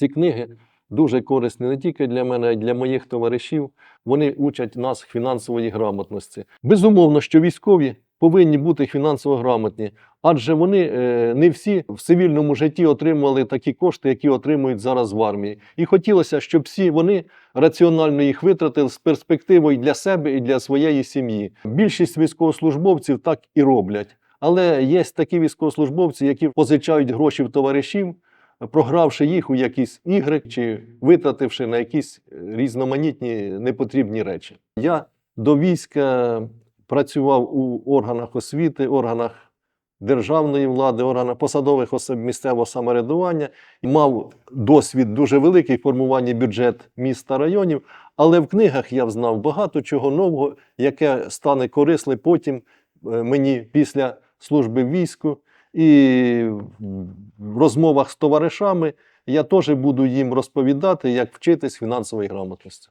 Ці книги дуже корисні не тільки для мене, а й для моїх товаришів. Вони учать нас фінансової грамотності. Безумовно, що військові повинні бути фінансово грамотні, адже вони е, не всі в цивільному житті отримували такі кошти, які отримують зараз в армії. І хотілося, щоб всі вони раціонально їх витратили з перспективою для себе і для своєї сім'ї. Більшість військовослужбовців так і роблять. Але є такі військовослужбовці, які позичають гроші в товаришів, програвши їх у якісь ігри чи витративши на якісь е, різноманітні непотрібні речі. Я до війська працював у органах освіти, органах державної влади, органах посадових осіб місцевого самоврядування і мав досвід дуже великий в формуванні бюджет міст та районів. Але в книгах я взнав багато чого нового, яке стане корисне потім е, мені після служби війську. І в розмовах з товаришами я теж буду їм розповідати, як вчитись фінансової грамотності.